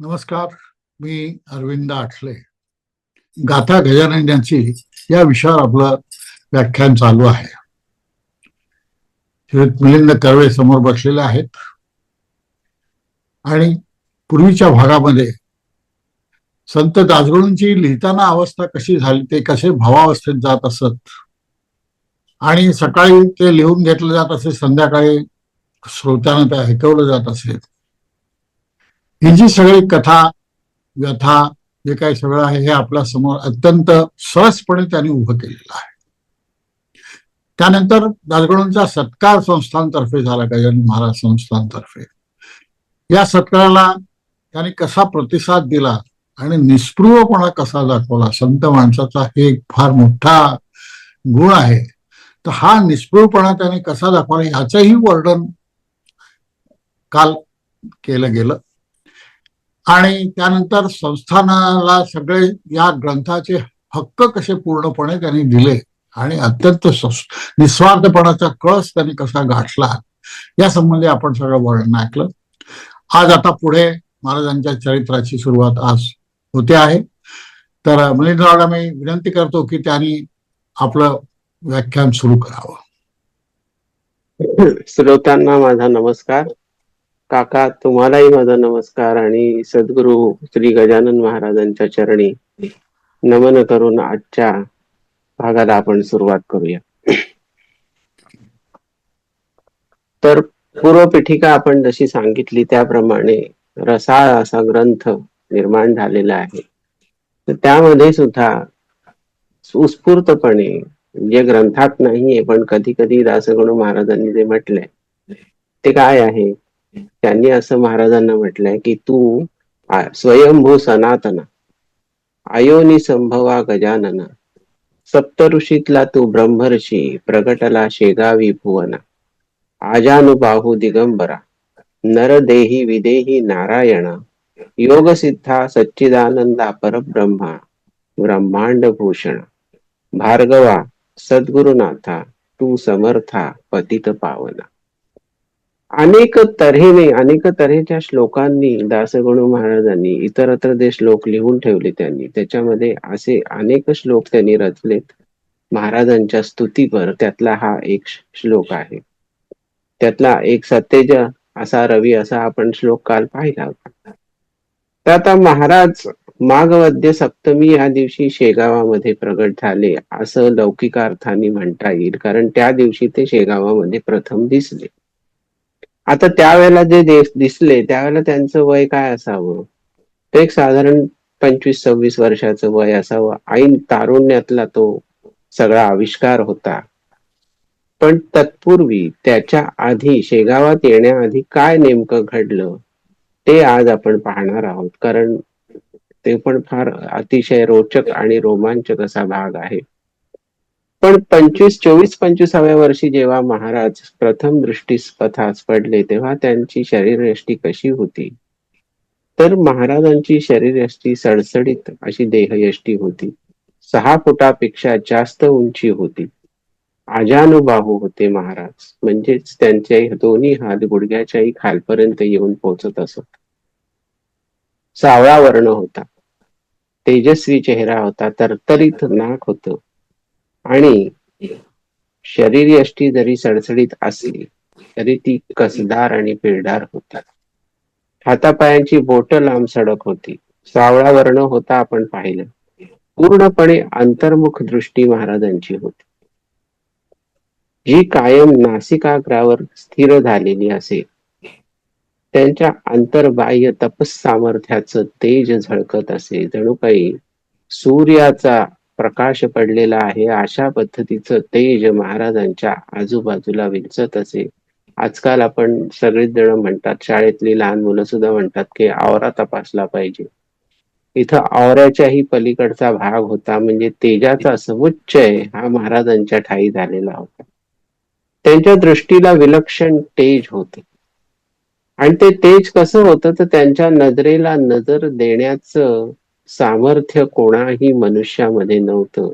नमस्कार मी अरविंद आठले. गाथा गजानन या विषयावर आपलं व्याख्यान चालू आहे. श्रीयुत मिलिंद कर्वे समोर बसलेले आहेत. आणि पूर्वीच्या भागामध्ये संत दासगुरूंची लिहिताना अवस्था कशी झाली ते कसे भावावस्थेत जात असत आणि सकाळी ते लिहून घेतलं जात असे संध्याकाळी श्रोत्यांना ते ऐकवलं जात असेल ही जी सगळी कथा व्यथा जे काही सगळं आहे हे आपल्यासमोर अत्यंत सहजपणे त्यांनी उभं केलेलं आहे. त्यानंतर दासगणूंचा सत्कार संस्थांतर्फे झाला गजानन महाराज संस्थांतर्फे. या सत्काराला त्यांनी कसा प्रतिसाद दिला आणि निस्पृहपणा कसा दाखवला संत माणसाचा हे एक फार मोठा गुण आहे. तर हा निष्पृहपणा त्याने कसा दाखवला याचंही वर्णन काल केलं गेलं. आणि त्यानंतर संस्थानाला सगळे या ग्रंथाचे हक्क कसे पूर्णपणे त्यांनी दिले आणि अत्यंत निस्वार्थपणाचा कळस त्यांनी कसा गाठला या संबंधी आपण सगळं वर्णन ऐकलं. आज आता पुढे महाराजांच्या चरित्राची सुरुवात आज होते आहे. तर मिलिंदरावला मी विनंती करतो की त्यांनी आपलं व्याख्यान सुरू करावं. श्रोत्यांना माझा नमस्कार. काका तुम्हालाही माझा नमस्कार आणि सद्गुरु श्री गजानन महाराजांच्या चरणी नमन करून आजच्या भागाला आपण सुरुवात करूया. तर पूर्वपीठिका आपण जशी सांगितली त्याप्रमाणे रसाळ असा ग्रंथ निर्माण झालेला आहे. तर त्यामध्ये सुद्धा उत्स्फूर्तपणे जे ग्रंथात नाहीये पण कधी कधी दासगणू महाराजांनी जे म्हटलंय ते काय आहे? त्यांनी असं महाराजांना म्हटलंय की तू स्वयंभू सनातन आयोनी संभवा गजानन सप्तऋषीतला तू ब्रह्मर्षी प्रगटला शेगावी भुवना आजानुबाहू दिगंबरा नरदेही विदेही नारायण योग सिद्धा सच्चिदानंदा परब्रह्मा ब्रह्मांड भूषण भार्गवा सद्गुरुनाथा तू समर्था पतित पावना. अनेक तऱ्हेने अनेक तऱ्हेच्या श्लोकांनी दासगणू महाराजांनी इतरत्र ते श्लोक लिहून ठेवले त्यांनी त्याच्यामध्ये असे अनेक श्लोक त्यांनी रचलेत. महाराजांच्या स्तुतीवर त्यातला हा एक श्लोक आहे. त्यातला एक सत्तेज असा रवी असा आपण श्लोक काल पाहिला होता. तर आता महाराज माघवद्य सप्तमी या दिवशी शेगावामध्ये प्रगट झाले असं लौकिक अर्थाने म्हणता येईल. कारण त्या दिवशी ते शेगावामध्ये प्रथम दिसले. आता त्यावेळेला जे दिसले त्यावेळेला त्यांचं वय काय असावं? ते एक साधारण पंचवीस सव्वीस वर्षाचं वय असावं. ऐन तारुण्यातला तो सगळा आविष्कार होता. पण तत्पूर्वी त्याच्या आधी शेगावात येण्याआधी काय नेमकं घडलं ते आज आपण पाहणार आहोत. कारण ते पण फार अतिशय रोचक आणि रोमांचक असा भाग आहे. पण पंचवीस चोवीस पंचवीसाव्या वर्षी जेव्हा महाराज प्रथम दृष्टीस पथास पडले तेव्हा त्यांची शरीरयष्टी कशी होती? तर महाराजांची शरीरयष्टी सडसडीत अशी देहयष्टी होती. सहा फुटापेक्षा जास्त उंची होती. अजानुबाहू होते महाराज. म्हणजेच त्यांचे दोन्ही हात गुडघ्याच्याही खालपर्यंत येऊन पोहोचत असत. सावळा वर्ण होता. तेजस्वी चेहरा होता तरतरीत नाक होतं. आणि शरीर यष्टी जरी सडसडीत असली तरी ती कसदार आणि पिळदार होतात. हातापायांची बोट लांब सडक होती. सावळा वर्ण होता आपण पाहिलं. पूर्णपणे अंतर्मुख दृष्टी महाराजांची होती. जी कायम नासिकाग्रावर स्थिर झालेली असे त्यांच्या अंतर्बाह्य तपस सामर्थ्याचं तेज झळकत असे. जणू काही सूर्याचा प्रकाश पडलेला आहे. अशा पद्धतीचं तेज महाराजांच्या आजूबाजूला विंचत असे. आजकाल आपण सगळेच जण म्हणतात शाळेतली लहान मुलं सुद्धा म्हणतात की आवरा तपासला पाहिजे. इथं आवऱ्याच्याही पलीकडचा भाग होता म्हणजे तेजाचा समुच्चय हा महाराजांच्या ठाई झालेला होता. त्यांच्या दृष्टीला विलक्षण तेज होते. आणि ते तेज कसं होतं तर त्यांच्या नजरेला नजर देण्याचं सामर्थ्य कोणाही मनुष्यामध्ये नव्हतं.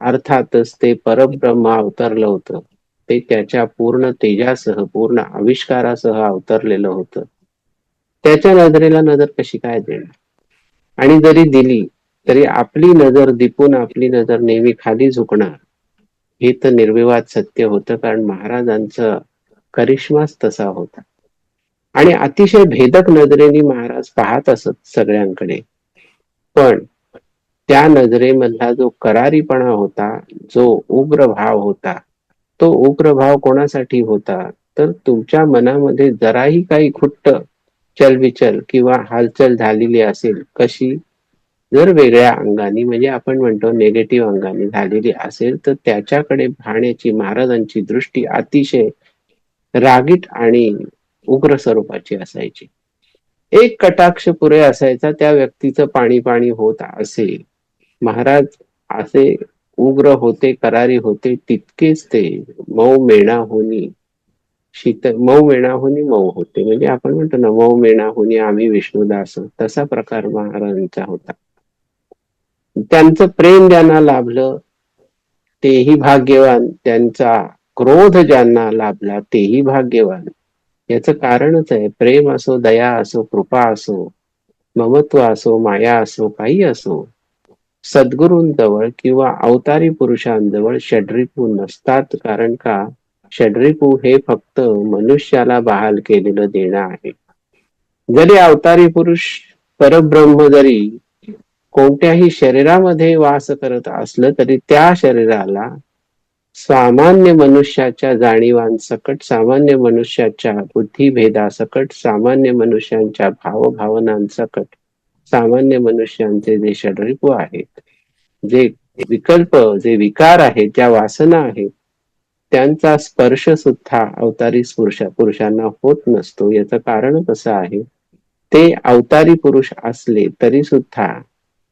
अर्थातच ते परब्रह्म अवतरलं होतं. ते त्याच्या पूर्ण तेजासह पूर्ण आविष्कारासह अवतरलेलं होतं. त्याच्या नजरेला नजर कशी काय देणार? आणि जरी दिली तरी आपली नजर दिपून आपली नजर नेहमी खाली झुकणार. हे तर निर्विवाद सत्य होतं कारण महाराजांचं करिश्माच तसा होता. आणि अतिशय भेदक नजरेने महाराज पाहत असत सगळ्यांकडे. पण त्या नजरेमधला जो करारीपणा होता जो उग्र भाव होता तो उग्र भाव कोणासाठी होता? तर तुमच्या मनामध्ये जराही काही खुट्ट चलबिचल किंवा हालचाल झालेली असेल कशी? जर वेगळ्या अंगाने म्हणजे आपण म्हणतो नेगेटिव्ह अंगाने झालेली असेल तर त्याच्याकडे पाहण्याची महाराजांची दृष्टी अतिशय रागीट आणि उग्र स्वरूपाची असायची. एक कटाक्ष पुरे असायचा त्या व्यक्तीचं पाणी पाणी होत असेल महाराज असे उग्र होते करारी होते तितकेच ते मऊ मेणा होनी शीत मऊ मेणा होनी मऊ होते. म्हणजे आपण म्हणतो ना मऊ मेणा होनी आम्ही विष्णुदास तसा प्रकार महाराजांचा होता. त्यांचं प्रेम ज्यांना लाभलं तेही भाग्यवान. त्यांचा क्रोध ज्यांना लाभला तेही भाग्यवान. याचं कारणच आहे. प्रेम असो दया असो कृपा असो ममत्व असो माया असो काही असो सद्गुरूंजवळ किंवा अवतारी पुरुषांजवळ षड्रिपू नसतात. कारण का? षड्रिपू हे फक्त मनुष्याला बहाल केलेलं देणं आहे. जरी अवतारी पुरुष परब्रह्म जरी कोणत्याही शरीरामध्ये वास करत असलं तरी त्या शरीराला सामान्य मनुष्याच्या जाणीवांसकट सामान्य मनुष्याच्या बुद्धिभेदासकट सामान्य मनुष्यांच्या भावभावनांसकट सामान्य मनुष्यांचे जे षडरिपू आहेत जे विकल्प जे विकार आहेत ज्या वासना आहेत त्यांचा स्पर्श सुद्धा अवतारी पुरुषा पुरुषांना होत नसतो. याचं कारण कसं आहे? ते अवतारी पुरुष असले तरी सुद्धा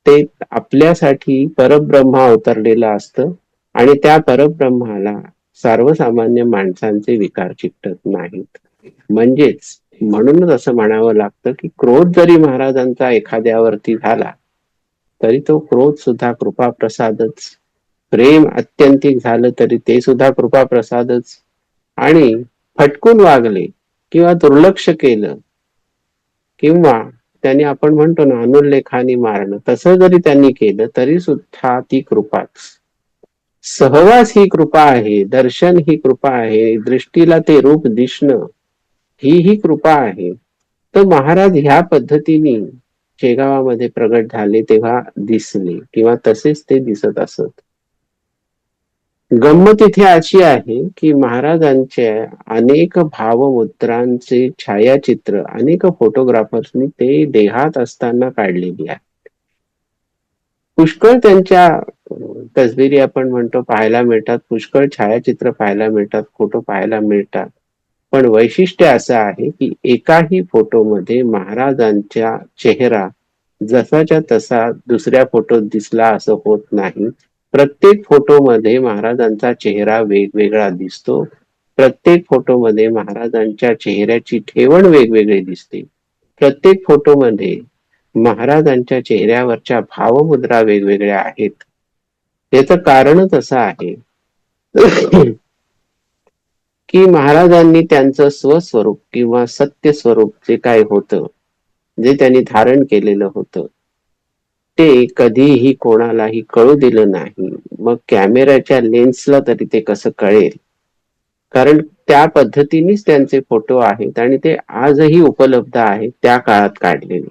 ते आपल्यासाठी परब्रह्मा अवतरलेलं असतं. आणि त्या परब्रह्माला सर्वसामान्य माणसांचे विकार चिकटत नाहीत. म्हणजेच म्हणूनच असं म्हणावं लागतं की क्रोध जरी महाराजांचा एखाद्यावरती झाला तरी तो क्रोध सुद्धा कृपा प्रसादच प्रेम अत्यंतिक झालं तरी ते सुद्धा कृपा प्रसादच आणि फटकून वागले किंवा दुर्लक्ष केलं किंवा त्यांनी आपण म्हणतो ना अनुल्लेखाने मारणं तसं जरी त्यांनी केलं तरी सुद्धा ती कृपाच. सहवास ही कृपा आहे दर्शन ही कृपा आहे दृष्टीला ते रूप दिसणं ही ही कृपा आहे. तर महाराज ह्या पद्धतीने शेगावामध्ये प्रगट झाले तेव्हा दिसले किंवा तसेच ते दिसत असत. गंमत इथे अशी आहे की महाराजांच्या अनेक भावमुद्रांचे छायाचित्र अनेक फोटोग्राफर्सनी ते देहात असताना काढलेली आहेत. पुष्कळ त्यांच्या तसबिरी आपण म्हणतो पाहायला मिळतात. पुष्कळ छायाचित्र पाहायला मिळतात फोटो पाहायला मिळतात. पण वैशिष्ट्य असं आहे की एकाही फोटोमध्ये महाराजांचा चेहरा जसाच्या तसा दुसऱ्या फोटोत दिसला असं होत नाही. प्रत्येक फोटोमध्ये महाराजांचा चेहरा वेगवेगळा दिसतो. प्रत्येक फोटोमध्ये महाराजांच्या चेहऱ्याची ठेवण वेगवेगळी दिसते. प्रत्येक फोटोमध्ये महाराजांच्या चेहऱ्यावरच्या भावमुद्रा वेगवेगळ्या आहेत. याचं कारणच असं आहे की महाराजांनी त्यांचं स्वस्वरूप किंवा सत्य स्वरूप जे काय होतं जे त्यांनी धारण केलेलं होतं ते कधीही कोणालाही कळू दिलं नाही. मग कॅमेऱ्याच्या लेन्सला तरी ते कसं कळेल? कारण त्या पद्धतीनेच त्यांचे फोटो आहेत आणि ते आजही उपलब्ध आहेत त्या काळात काढलेले.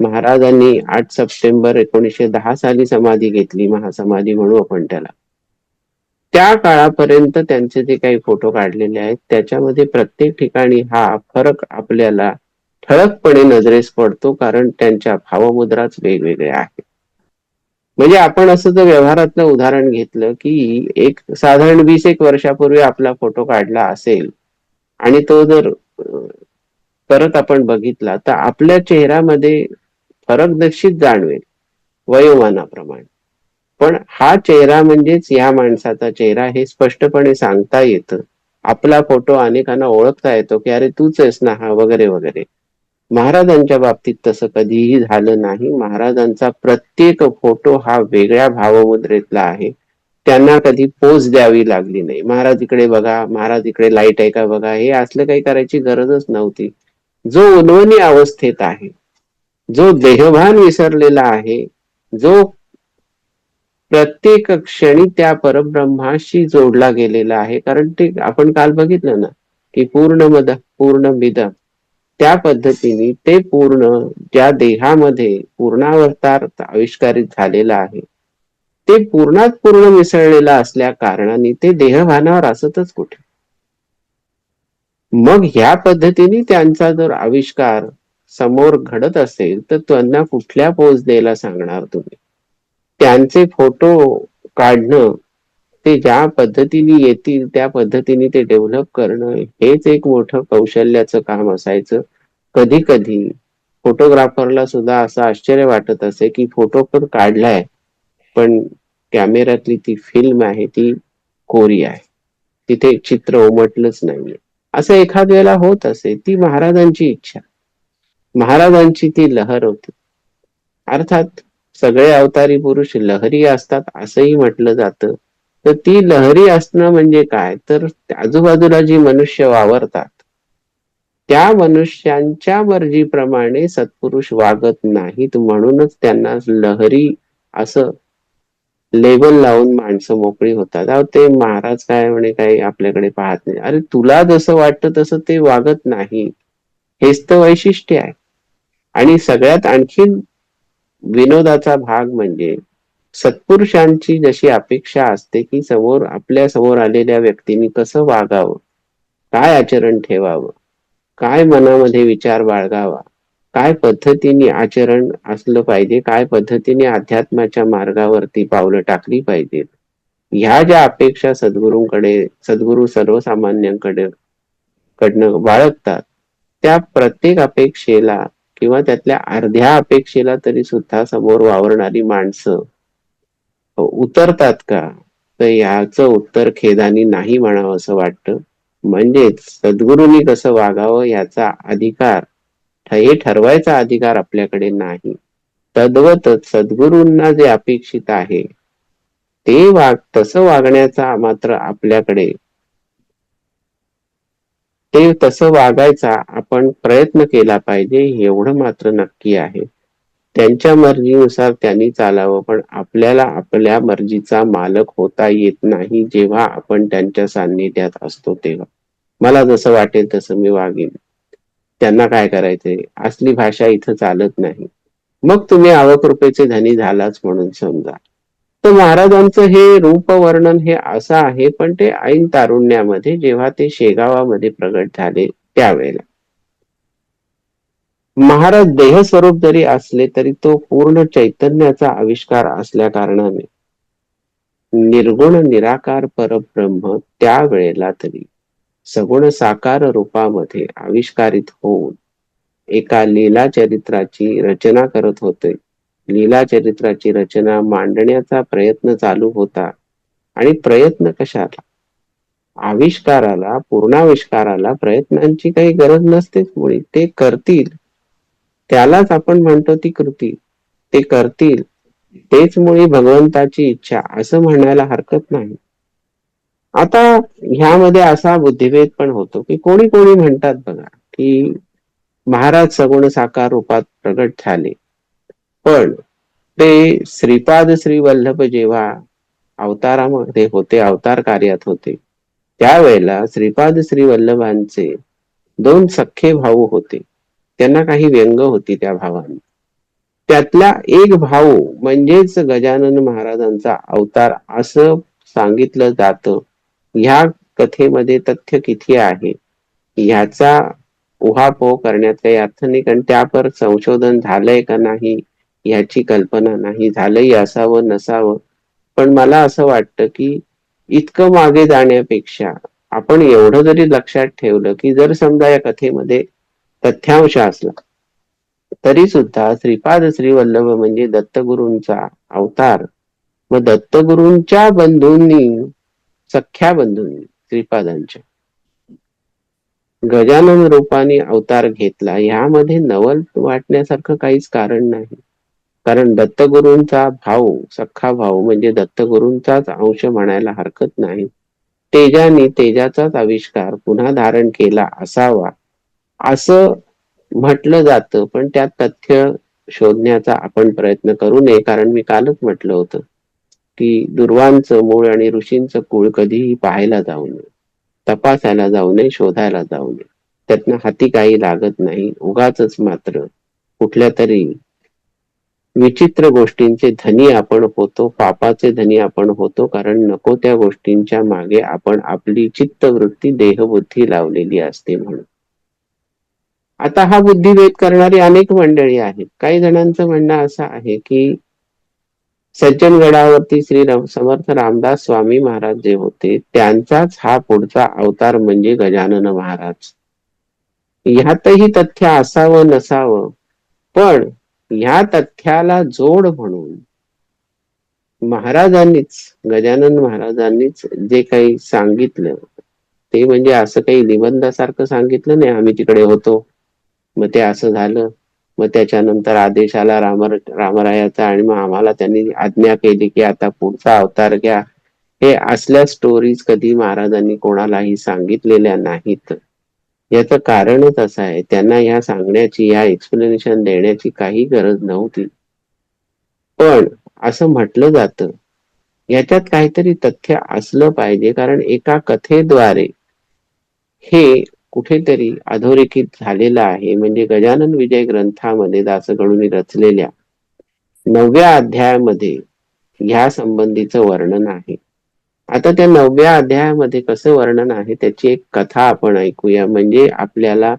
महाराजांनी आठ सप्टेंबर एकोणीसशे दहा साली समाधी घेतली महासमाधी म्हणू आपण त्याला. त्या काळापर्यंत त्यांचे जे काही फोटो काढलेले आहेत त्याच्यामध्ये प्रत्येक ठिकाणी हा फरक आपल्याला ठळकपणे नजरेस पडतो कारण त्यांच्या भावमुद्राच वेगवेगळ्या आहेत. म्हणजे आपण असं जर व्यवहारातलं उदाहरण घेतलं की एक साधारण वीस एक वर्षापूर्वी आपला फोटो काढला असेल आणि तो जर परत आपण बघितला तर आपल्या चेहऱ्यामध्ये फरक निश्चित जाणवेल वयोमानाप्रमाणे. पण हा चेहरा म्हणजेच या माणसाचा चेहरा हे स्पष्टपणे सांगता येतं. आपला फोटो अनेकांना ओळखता येतो की अरे तूच आहेस ना हा वगैरे वगैरे. महाराजांच्या बाबतीत तसं कधीही झालं नाही. महाराजांचा प्रत्येक फोटो हा वेगळ्या भावमुद्रेतला आहे. त्यांना कधी पोच द्यावी लागली नाही. महाराज इकडे बघा महाराज इकडे लाइट आहे का बघा हे असलं काही करायची गरजच नव्हती. जो उन्वनी अवस्थेत आहे जो देहभान विसरलेला आहे जो प्रत्येक क्षणी त्या परब्रह्माशी जोडला गेलेला आहे कारण ते आपण काल बघितलं ना की पूर्ण मद पूर्ण मिद त्या पद्धतीने ते पूर्ण ज्या देहामध्ये पूर्णावतार आविष्कारित झालेला आहे ते पूर्णात पूर्ण मिसळलेलं असल्या कारणाने ते देहभानावर असतच कुठे? मग ह्या पद्धतीने त्यांचा जर आविष्कार समोर घडत असेल तर त्यांना कुठल्या पोज द्यायला सांगणार तुम्ही? त्यांचे फोटो काढणं ते ज्या पद्धतीने येतील त्या पद्धतीने ते डेव्हलप करणं हेच एक मोठं कौशल्याचं काम असायचं. कधी कधी फोटोग्राफरला सुद्धा असं आश्चर्य वाटत असे की फोटो पण काढलाय पण कॅमेऱ्यातली ती फिल्म आहे ती कोरी आहे. तिथे चित्र उमटलंच नाहीये. असं एखाद वेळेला होत असे ती महाराजांची इच्छा. महाराजांची ती लहर होती. अर्थात सगळे अवतारी पुरुष लहरी असतात असंही म्हटलं जातं. तर ती लहरी असणं म्हणजे काय? तर आजूबाजूला जी मनुष्य वावरतात त्या मनुष्यांच्या मर्जीप्रमाणे सत्पुरुष वागत नाहीत म्हणूनच त्यांना लहरी असं लेबल लावून माणसं मोकळी होतात. अहो ते महाराज काय म्हणे काही आपल्याकडे पाहत नाही. अरे तुला जसं वाटतं तसं ते वागत नाही हेच तर वैशिष्ट्य आहे. आणि सगळ्यात आणखीन विनोदाचा भाग म्हणजे सत्पुरुषांची जशी अपेक्षा असते की समोर आपल्यासमोर आलेल्या व्यक्तीने कसं वागावं काय आचरण ठेवावं काय मनामध्ये विचार बाळगावा काय पद्धतीने आचरण असलं पाहिजे काय पद्धतीने अध्यात्माच्या मार्गावरती पावलं टाकली पाहिजेत ह्या ज्या अपेक्षा सद्गुरूंकडे सद्गुरू सर्वसामान्यांकडे कडनं बाळगतात त्या प्रत्येक अपेक्षेला किंवा त्यातल्या अर्ध्या अपेक्षेला तरी सुद्धा समोर वावरणारी माणसं उतरतात का? तर याचं उत्तर खेदानी नाही म्हणावं असं वाटतं. म्हणजेच सद्गुरूंनी कसं वागावं याचा अधिकार हे ठरवायचा अधिकार आपल्याकडे नाही. तद्वतच सद्गुरूंना जे अपेक्षित आहे ते वाग तसं वागण्याचा मात्र आपल्याकडे ते तसं वागायचा आपण प्रयत्न केला पाहिजे एवढं मात्र नक्की आहे. त्यांच्या मर्जीनुसार त्यांनी चालावं पण आपल्याला आपल्या मर्जीचा मालक होता येत नाही जेव्हा आपण त्यांच्या सान्निध्यात असतो तेव्हा. मला जसं वाटेल तसं मी वागेन. त्यांना काय करायचंय? असली भाषा इथं चालत नाही. मग तुम्ही आवकृपेचे धनी झालाच म्हणून समजा. तर महाराजांचं हे रूप वर्णन हे असं आहे पण ते ऐन तारुण्यामध्ये जेव्हा ते शेगावामध्ये प्रगट झाले त्यावेळेला. महाराज देह स्वरूप जरी असले तरी तो पूर्ण चैतन्याचा आविष्कार असल्या कारणाने निर्गुण निराकार परब्रह्म त्यावेळेला तरी सगुण साकार रूपामध्ये आविष्कारित होऊन एका लीला चरित्राची रचना करत होते. लीला चरित्राची रचना मांडण्याचा प्रयत्न चालू होता. आणि प्रयत्न कशाला? आविष्काराला पूर्णाविष्काराला प्रयत्नांची काही गरज नसतेच मुळी. ते करतील. त्यालाच आपण म्हणतो ती कृती. ते करतील. तेच मुळी भगवंताची इच्छा असं म्हणायला हरकत नाही. आता ह्यामध्ये असा बुद्धिभेद पण होतो की कोणी कोणी म्हणतात बघा की महाराज सगुण साकार रूपात प्रगट झाले. पण ते श्रीपाद श्री वल्लभ जेव्हा अवतारामध्ये होते अवतार कार्यात होते त्यावेळेला श्रीपाद श्री वल्लभांचे दोन सख्खे भाऊ होते. त्यांना काही व्यंग होती त्या भावांना. त्यातला एक भाऊ म्हणजेच गजानन महाराजांचा अवतार असं सांगितलं जातं. ह्या कथेमध्ये तथ्य किती आहे? ह्याचा उहापोह करण्यात काही अर्थ नाही कारण त्यावर संशोधन झालंय का नाही? याची कल्पना नाही झालंही असावं नसावं. पण मला असं वाटतं की इतकं मागे जाण्यापेक्षा आपण एवढं जरी लक्षात ठेवलं की जर समजा या कथेमध्ये तथ्यांश असला तरी सुद्धा श्रीपाद श्री वल्लभ म्हणजे दत्तगुरूंचा अवतार व दत्तगुरूंच्या बंधूंनी सख्या बंधूंनी श्रीपादांच्या गजानन रूपाने अवतार घेतला. यामध्ये नवल वाटण्यासारखं काहीच कारण नाही. कारण दत्तगुरूंचा भाऊ सख्खा भाऊ म्हणजे दत्तगुरूंचाच अंश म्हणायला हरकत नाही. तेजाने तेजाचाच आविष्कार पुन्हा धारण केला असावा. असं म्हटलं जातं पण त्यात तथ्य शोधण्याचा आपण प्रयत्न करू नये कारण मी कालच म्हटलं होतं की दुर्वांचं मूळ आणि ऋषींचं कुळ कधीही पाहायला जाऊ नये तपासायला जाऊ नये शोधायला जाऊ नये. त्यातनं हाती काही लागत नाही. उगाच मात्र कुठल्या तरी विचित्र गोष्टींचे धनी आपण होतो पापाचे धनी आपण होतो कारण नको त्या गोष्टींच्या मागे आपण आपली चित्तवृत्ती देहबुद्धी लावलेली असते म्हणून. आता हा बुद्धिभेद करणारी अनेक मंडळी आहेत. काही जणांचं म्हणणं असं आहे की सज्जनगडावरती श्री समर्थ रामदास स्वामी महाराज जे होते त्यांचाच हा पुढचा अवतार म्हणजे गजानन महाराज. ह्यातही तथ्य असावं नसावं पण ह्या तथ्याला जोड म्हणून महाराजांनीच गजानन महाराजांनीच जे काही सांगितलं ते म्हणजे असं काही निबंधासारखं सांगितलं नाही आम्ही तिकडे होतो. मग ते असं झालं. मग त्याच्यानंतर आदेश आला राम रामरायाचा आणि मग आम्हाला त्यांनी आज्ञा केली की आता पुढचा अवतार घ्या. हे असल्या स्टोरीज कधी महाराजांनी कोणालाही सांगितलेल्या नाहीत. याचं कारणच असं आहे. त्यांना ह्या सांगण्याची या एक्सप्लेनेशन देण्याची काही गरज नव्हती. पण असं म्हटलं जातं याच्यात काहीतरी तथ्य असलं पाहिजे. कारण एका कथेद्वारे हे कुठेतरी अधोरेखित झालेलं आहे. म्हणजे गजानन विजय ग्रंथामध्ये दासगणूंनी रचलेल्या नवव्या अध्यायामध्ये ह्या संबंधीचं वर्णन आहे. आता त्या नवव्या अध्यायामध्ये कसं वर्णन आहे त्याची एक कथा आपण ऐकूया. म्हणजे आपल्याला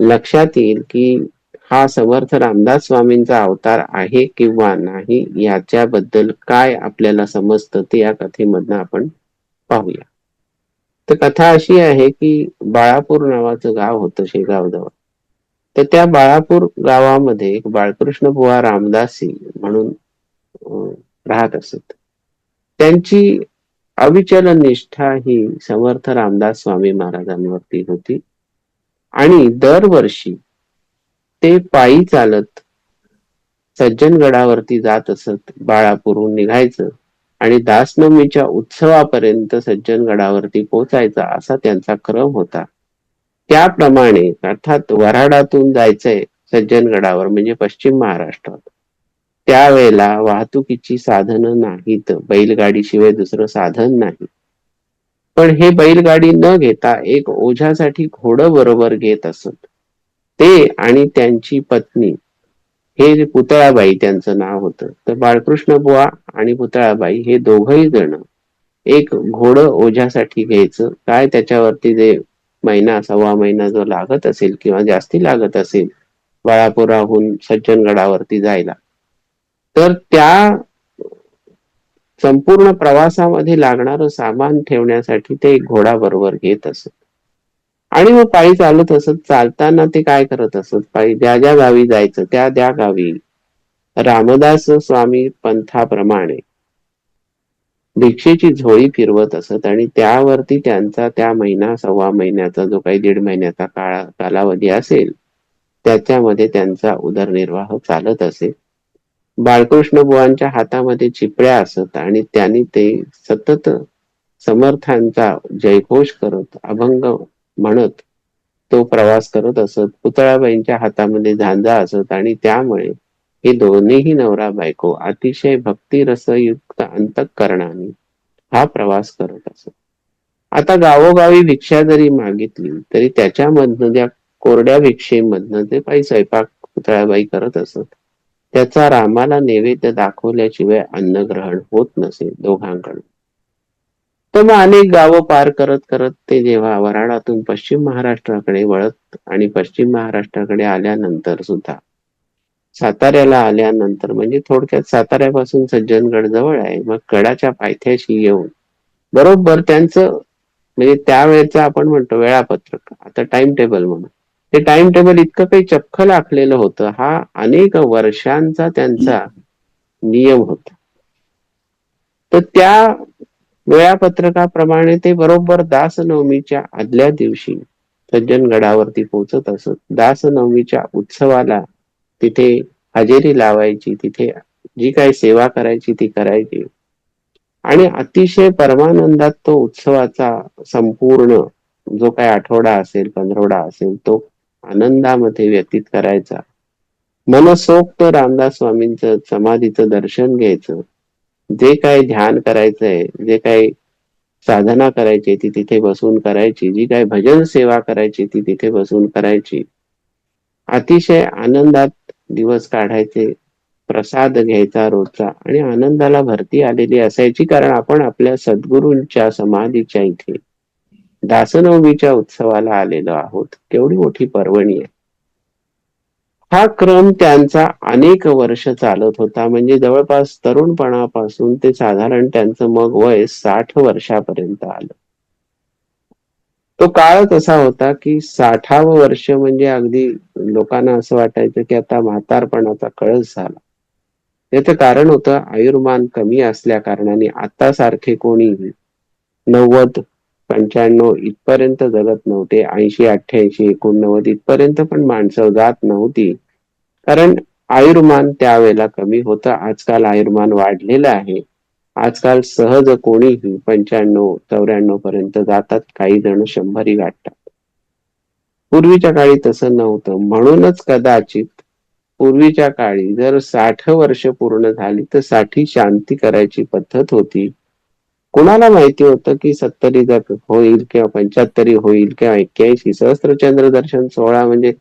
लक्षात येईल की हा समर्थ रामदास स्वामींचा अवतार आहे किंवा नाही याच्याबद्दल काय आपल्याला समजतं ते या कथेमधनं आपण पाहूया. तर कथा अशी आहे की बाळापूर नावाचं गाव होतं शेगावजवळ तर त्या बाळापूर गावामध्ये एक बाळकृष्ण बुवा रामदासी म्हणून राहत असत. त्यांची अविचल निष्ठा ही समर्थ रामदास स्वामी महाराजांवरती होती. आणि दरवर्षी ते पायी चालत सज्जनगडावरती जात असत बाळापूरहून निघायचं आणि दासनवमीच्या उत्सवापर्यंत सज्जनगडावरती पोचायचा असा त्यांचा क्रम होता. त्याप्रमाणे अर्थात वराडातून जायचंय सज्जनगडावर म्हणजे पश्चिम महाराष्ट्रात. त्यावेळेला वाहतुकीची साधनं नाहीत. बैलगाडीशिवाय दुसरं साधन नाही. पण हे बैलगाडी न घेता एक ओझ्यासाठी घोडं बरोबर घेत असत. ते आणि त्यांची पत्नी. हे पुतळाबाई त्यांचं नाव होतं. तर बाळकृष्ण बुवा आणि पुतळाबाई हे दोघही जण एक घोडं ओझ्यासाठी घ्यायचं. काय त्याच्यावरती जे महिना सव्वा महिना जो लागत असेल किंवा जास्ती लागत असेल बाळापुराहून सज्जनगडावरती जायला. तर त्या संपूर्ण प्रवासामध्ये लागणारं सामान ठेवण्यासाठी ते घोडा बरोबर घेत असत. आणि मग पायी चालत असत. चालताना ते काय करत असत? पायी ज्या ज्या गावी जायचं त्या त्या गावी. रामदास स्वामी पंथाप्रमाणे भिक्षेची झोळी फिरवत असत आणि त्यावरती त्यांचा त्या महिना सव्वा महिन्याचा जो काही दीड महिन्याचा काळा कालावधी असेल त्याच्यामध्ये त्यांचा उदरनिर्वाह चालत असे. बाळकृष्ण बुवांच्या हातामध्ये चिपळ्या असत आणि त्यांनी ते सतत समर्थांचा जयघोष करत अभंग म्हणत तो प्रवास करत असत. पुतळाबाईंच्या हातामध्ये झांजा असत आणि त्यामुळे हे दोन्हीही नवरा बायको अतिशय भक्तिरसयुक्त अंतकरणाने हा प्रवास करत असत. आता गावोगावी भिक्षा जरी मागितली तरी त्याच्यामधनं त्या कोरड्या भिक्षेमधनं ते काही स्वयंपाक पुतळाबाई करत असत. त्याचा रामाला नैवेद्य दाखवल्याशिवाय अन्न ग्रहण होत नसे दोघांकडून. तर मग अनेक गावं पार करत करत ते जेव्हा वराडातून पश्चिम महाराष्ट्राकडे वळत आणि पश्चिम महाराष्ट्राकडे आल्यानंतर सुद्धा साताऱ्याला आल्यानंतर म्हणजे थोडक्यात साताऱ्यापासून सज्जनगड जवळ आहे मग गडाच्या पायथ्याशी येऊन बरोबर त्यांचं म्हणजे त्यावेळेचं आपण म्हणतो वेळापत्रक आता टाइम टेबल म्हणून. ते टाइम टेबल इतकं काही चपखल आखलेलं होतं. हा अनेक वर्षांचा त्यांचा नियम होता. तर त्या वेळापत्रकाप्रमाणे ते बरोबर दासनवमीच्या आदल्या दिवशी सज्जनगडावरती पोहोचत असत. दासनवमीच्या उत्सवाला तिथे हजेरी लावायची तिथे जी काही सेवा करायची ती करायची. आणि अतिशय परमानंदात तो उत्सवाचा संपूर्ण जो काही आठवडा असेल पंधरवडा असेल तो आनंदामध्ये व्यतीत करायचा. मनसोक्त रामदास स्वामींचं समाधीचं दर्शन घ्यायचं. जे काही ध्यान करायचंय जे काही साधना करायची ती तिथे बसून करायची जी काही भजन सेवा करायची ती तिथे बसून करायची. अतिशय आनंदात दिवस काढायचे प्रसाद घ्यायचा रोजचा आणि आनंदाला भरती आलेली असायची कारण आपण आपल्या सद्गुरूंच्या समाधीच्या इथे दासनवमीच्या उत्सवाला आलेलो आहोत. केवढी मोठी पर्वणी आहे. हा क्रम त्यांचा अनेक वर्ष चालत होता. म्हणजे जवळपास तरुणपणापासून ते साधारण त्यांचं मग वय साठ वर्षापर्यंत आलं. तो काळच असा होता की साठावं वर्ष म्हणजे अगदी लोकांना असं वाटायचं की आता म्हातारपणाचा कळस झाला. याचं कारण होतं आयुर्मान कमी असल्या कारणाने आता सारखे कोणी नव्वद पंच्याण्णव इथपर्यंत जगत नव्हते. ऐंशी अठ्ठ्याऐंशी एकोणनव्वद इथपर्यंत पण माणसं जात नव्हती. कारण आयुर्मान त्यावेळेला कमी होतं. आजकाल आयुर्मान वाढलेलं आहे. आजकाल सहज कोणीही पंच्याण्णव चौऱ्याण्णव पर्यंत जातात. काही जण शंभरी गाठतात. पूर्वीच्या काळी तसं नव्हतं. म्हणूनच कदाचित पूर्वीच्या काळी जर साठ वर्ष पूर्ण झाली तर साठी शांती करायची पद्धत होती. कुणाला माहिती होतं की सत्तरी होईल किंवा पंच्याहत्तरी होईल किंवा एक्क्याऐंशी? सहस्त्रचंद्र दर्शन सोहळा म्हणजे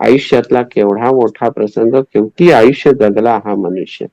आयुष्यातला केवढा मोठा प्रसंग किती आयुष्य जगला हा मनुष्य.